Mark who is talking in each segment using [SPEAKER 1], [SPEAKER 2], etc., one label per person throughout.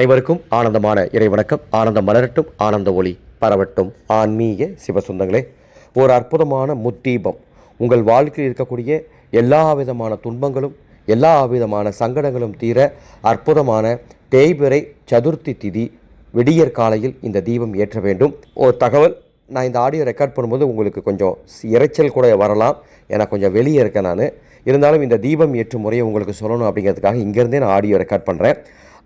[SPEAKER 1] அனைவருக்கும் ஆனந்தமான இறைவணக்கம். ஆனந்தம் மலரட்டும் ஆனந்த ஒளி பரவட்டும். ஆன்மீக சிவசுந்தங்களே ஒரு அற்புதமான முத்தீபம். உங்கள் வாழ்க்கையில் இருக்கக்கூடிய எல்லா விதமான துன்பங்களும் எல்லா விதமான சங்கடங்களும் தீர அற்புதமான தேய்பிறை சதுர்த்தி திதி விடியற் காலையில் இந்த தீபம் ஏற்ற வேண்டும். ஒரு தகவல் நான் இந்த ஆடியோ ரெக்கார்ட் பண்ணும்போது உங்களுக்கு கொஞ்சம் இறைச்சல் இரைச்சல் கூட வரலாம். ஏன்னா கொஞ்சம் வெளியே இருக்கேன் நான். இருந்தாலும் இந்த தீபம் ஏற்றும் முறையை உங்களுக்கு சொல்லணும் அப்படிங்கிறதுக்காக இங்கேருந்தே நான் ஆடியோ ரெக்கார்ட் பண்ணுறேன்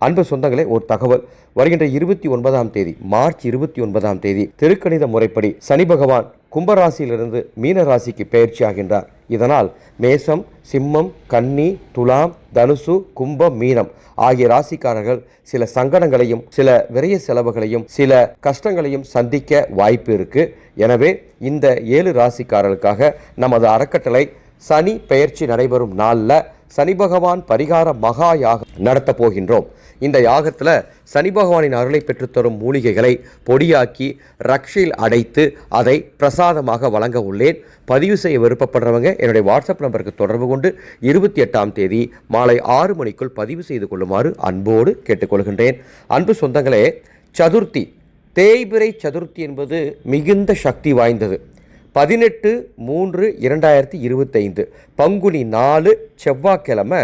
[SPEAKER 1] அன்பு சொந்தங்களே ஒரு தகவல். வருகின்ற இருபத்தி ஒன்பதாம் தேதி மார்ச் இருபத்தி ஒன்பதாம் தேதி திருக்கணித முறைப்படி சனி பகவான் கும்பராசியிலிருந்து மீன ராசிக்கு பயிற்சி ஆகின்றார். இதனால் மேசம் சிம்மம் கன்னி துலாம் தனுசு கும்பம் மீனம் ஆகிய ராசிக்காரர்கள் சில சங்கடங்களையும் சில விரய செலவுகளையும் சில கஷ்டங்களையும் சந்திக்க வாய்ப்பு இருக்கு. எனவே இந்த ஏழு ராசிக்காரர்களுக்காக நமது அறக்கட்டளை சனி பெயர்ச்சி நடைபெறும் நாளில் சனி பகவான் பரிகார மகா யாகம் நடத்தப் போகின்றோம். இந்த யாகத்தில் சனி பகவானின் அருளை பெற்றுத்தரும் மூலிகைகளை பொடியாக்கி ரக்ஷையில் அடைத்து அதை பிரசாதமாக வழங்க உள்ளேன். பதிவு செய்ய விருப்பப்படுறவங்க என்னுடைய வாட்ஸ்அப் நம்பருக்கு தொடர்பு கொண்டு இருபத்தி எட்டாம் தேதி மாலை ஆறு மணிக்குள் பதிவு செய்து கொள்ளுமாறு அன்போடு கேட்டுக்கொள்கின்றேன். அன்பு சொந்தங்களே சதுர்த்தி தேய்பிறை சதுர்த்தி என்பது மிகுந்த சக்தி வாய்ந்தது. பதினெட்டு மூன்று இரண்டாயிரத்தி இருபத்தைந்து. பங்குனி நாலு செவ்வாய்க்கிழமை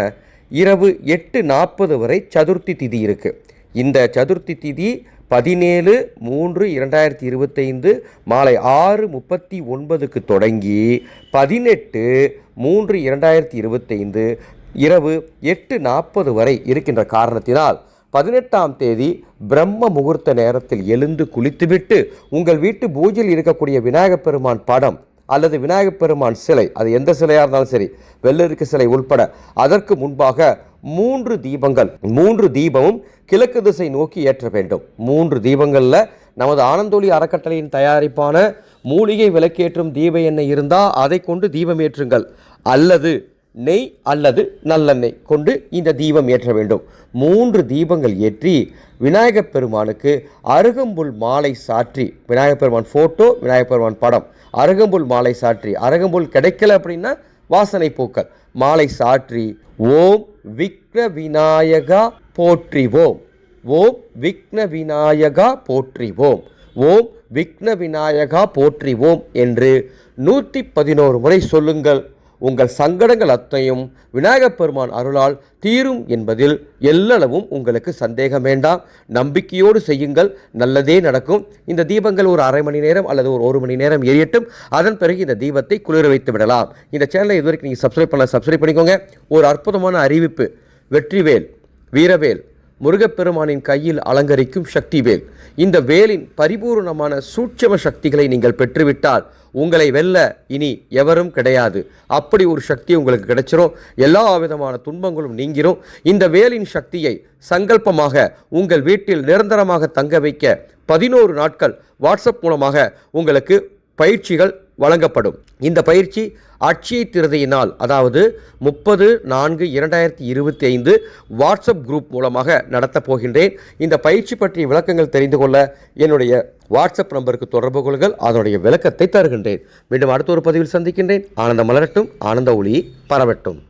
[SPEAKER 1] இரவு எட்டு நாற்பது வரை சதுர்த்தி திதி இருக்குது இந்த சதுர்த்தி திதி பதினேழு மூன்று இரண்டாயிரத்தி இருபத்தைந்து மாலை ஆறு முப்பத்தி ஒன்பதுக்கு தொடங்கி பதினெட்டு மூன்று இரண்டாயிரத்தி இருபத்தைந்து இரவு எட்டு நாற்பது வரை இருக்கின்ற காரணத்தினால் பதினெட்டாம் தேதி பிரம்ம முகூர்த்த நேரத்தில் எழுந்து குளித்துவிட்டு உங்கள் வீட்டு பூஜையில் இருக்கக்கூடிய விநாயகப் பெருமான் படம் அல்லது விநாயகப் பெருமான் சிலை அது எந்த சிலையாக இருந்தாலும் சரி வெள்ளருக்கு சிலை உள்பட அதற்கு முன்பாக மூன்று தீபங்கள் மூன்று தீபமும் கிழக்கு திசை நோக்கி ஏற்ற வேண்டும். மூன்று தீபங்களில் நமது ஆனந்தோலி அறக்கட்டளையின் தயாரிப்பான மூலிகை விளக்கேற்றும் தீப எண்ணெய் இருந்தால் அதை கொண்டு தீபம் ஏற்றுங்கள். அல்லது நெய் அல்லது நல்லெண்ணெய் கொண்டு இந்த தீபம் ஏற்ற வேண்டும். மூன்று தீபங்கள் ஏற்றி விநாயகப் பெருமானுக்கு அருகம்புல் மாலை சாற்றி விநாயகப் பெருமான் ஃபோட்டோ விநாயகப் பெருமான் படம். அருகம்புல் மாலை சாற்றி அருகம்புல் கிடைக்கல அப்படின்னா வாசனை பூக்கள். மாலை சாற்றி ஓம் விக்ன விநாயகா போற்றிவோம். ஓம் விக்ன விநாயகா போற்றிவோம். ஓம் விக்ன விநாயகா போற்றிவோம் என்று நூற்றி பதினோரு முறை சொல்லுங்கள். உங்கள் சங்கடங்கள் அத்தனையும் விநாயகப் பெருமான் அருளால் தீரும் என்பதில் எல்லளவும் உங்களுக்கு சந்தேகம் வேண்டாம். நம்பிக்கையோடு செய்யுங்கள். நல்லதே நடக்கும். இந்த தீபங்கள் ஒரு அரை மணி நேரம் அல்லது ஒரு ஒரு மணி நேரம் எரியட்டும். அதன் பிறகு இந்த தீபத்தை குளிர வைத்து விடலாம். இந்த சேனலை இதுவரைக்கும் நீங்கள் சப்ஸ்கிரைப் பண்ண சப்ஸ்கிரைப் பண்ணிக்கோங்க. ஒரு அற்புதமான அறிவிப்பு. வெற்றிவேல் வீரவேல் முருகப்பெருமானின் கையில் அலங்கரிக்கும் சக்தி வேல். இந்த வேலின் பரிபூர்ணமான சூட்சம சக்திகளை நீங்கள் பெற்றுவிட்டால் உங்களை வெல்ல இனி எவரும் கிடையாது. அப்படி ஒரு சக்தி உங்களுக்கு கிடைச்சிரும் எல்லா விதமான துன்பங்களும் நீங்கிரும். இந்த வேலின் சக்தியை சங்கல்பமாக உங்கள் வீட்டில் நிரந்தரமாக தங்க வைக்க பதினோரு நாட்கள் வாட்ஸ்அப் மூலமாக உங்களுக்கு பயிற்சிகள் வழங்கப்படும். இந்த பயிற்சி அட்சய திருதியினால் அதாவது முப்பது நான்கு இரண்டாயிரத்தி இருபத்தி ஐந்து வாட்ஸ்அப் குரூப் மூலமாக நடத்தப் போகின்றேன். இந்த பயிற்சி பற்றிய விளக்கங்கள் தெரிந்து கொள்ள என்னுடைய வாட்ஸ்அப் நம்பருக்கு தொடர்பு கொள்ளுங்கள். அதனுடைய விளக்கத்தை தருகின்றேன். மீண்டும் அடுத்த ஒரு பதிவில் சந்திக்கின்றேன். ஆனந்த மலரட்டும் ஆனந்த ஒளி பரவட்டும்.